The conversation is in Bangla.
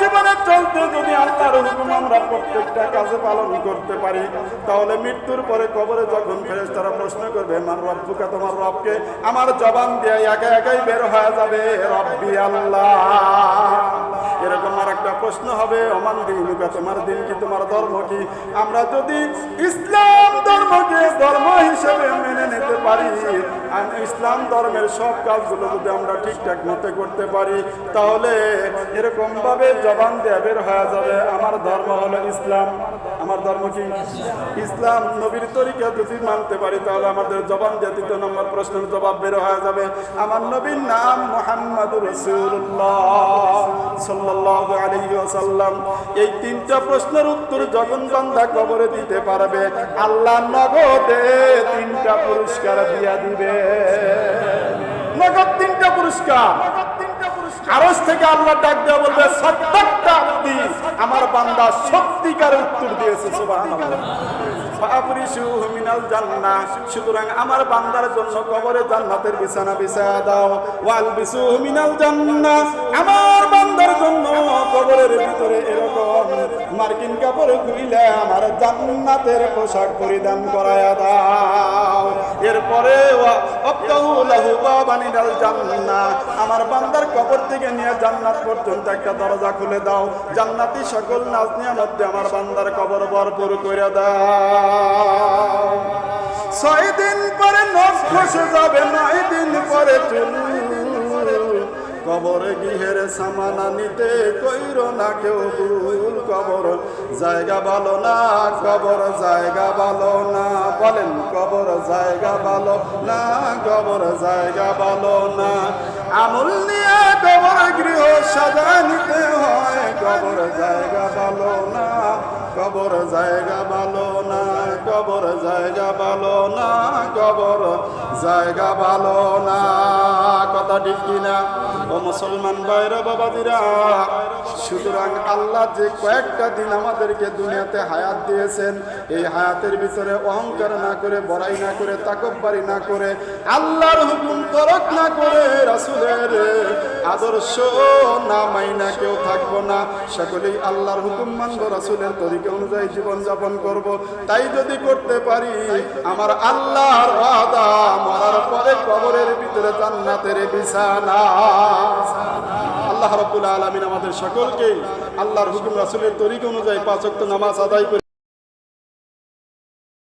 জীবনে চলতে যদি আল্লাহর হুকুম আমরা প্রত্যেকটা কাজে পালন করতে পারি, তাহলে মৃত্যুর পরে কবরে যখন ফেরেস তারা প্রশ্ন করবে, মান রব্বুকা, তোমার রবকে? আমার জবান দিয়ে একা একাই বের হয়ে যাবে, রব্বি আল্লাহ। এরকম আর একটা প্রশ্ন হবে অমান দিনুকা, তোমার দিন কি, তোমার ধর্ম কি? আমরা যদি ইসলাম পারি ইসলাম ধর্মের সব কাজগুলো যদি আমরা ঠিকঠাক মতো করতে পারি, তাহলে এরকম ভাবে জবান দিয়ে বের হয়ে যাবে। আমার ধর্ম হলো ইসলাম। আমার ধর্ম কি? ইসলাম। নবীর তরিকা যদি মানতে পারি, তাহলে আমাদের জবান দিয়ে তৃতীয় নম্বর প্রশ্নের জবাব বের হয়ে যাবে। আমার নবীর নাম মোহাম্মদ রসুল্লাহ এই তিনটা প্রশ্নের উত্তর বান্দা কবরে দিতে পারবে, আল্লাহ নগদে তিনটা পুরস্কার দিয়া দিবে। নগদ তিনটা পুরস্কার। আরস থেকে আল্লাহ ডাক দেওয়া বলবে, সত্তরটা আব্দি আমার বান্দা মিনাল জান্নাহ। আমার বান্দার জন্য কবরে জান্নাতের বিছানা বিছায়া দাও। ওয়ালবিসুহু মিনাল জান্নাহ। আমার জন্য কবরের ভিতরে এরকম মার্কিন কাপড় খুইলে আমার জান্নাতের পোশাক পরিধান করায়া দাও। এরপরে আমার বান্দার কবর থেকে নিয়ে জান্নাত পর্যন্ত একটা দরজা খুলে দাও। জান্নাতি সকল নাজ নিয়ামত আমার বান্দার কবর ভরপুর করে দাও। ছয় দিন পরে খসে যাবে, নয় দিন পরে চুল কবর গৃহের সামানা নিতে কইর না কেউ ভুল কবর। জায়গা ভালো না, কবর জায়গা ভালো না। বলেন, কবর জায়গা ভালো না, কবর জায়গা ভালো না। আমল নিয়ে কবর গৃহ সাজা নিতে হয়। কবর জায়গা ভালো না, কবর জায়গা ভালো কবর, জায়গা ভালো না কবর? জায়গা ভালো না, কথা ঠিক কিনা? ও মুসলমান বাইরা বাবাদিরা সুতরাং আল্লাহ যে কয়েকটা দিন আমাদেরকে দুনিয়াতে হায়াত দিয়েছেন, এই হায়াতের ভিতরে অহংকার না করে, বড়াই না করে, তাকব্বারি না করে, আল্লাহর হুকুম তরক না করে, রাসুলের আদর্শ না মাইনা কেউ থাকব না। সকলেই আল্লাহর হুকুম মানবো, রাসুলের তরিকা অনুযায়ী জীবন যাপন করব। তাই যদি করতে পারি। আমার আল্লাহর ওয়াদা, মরার পরে কবরের ভিতরে জান্নাতের বিছানা। আল্লাহ রাব্বুল আলামিন আমাদের সকলকে আল্লাহর হুকুম, রাসূলের তরিকা অনুযায়ী পাঁচ ওয়াক্ত নামাজ আদায় করে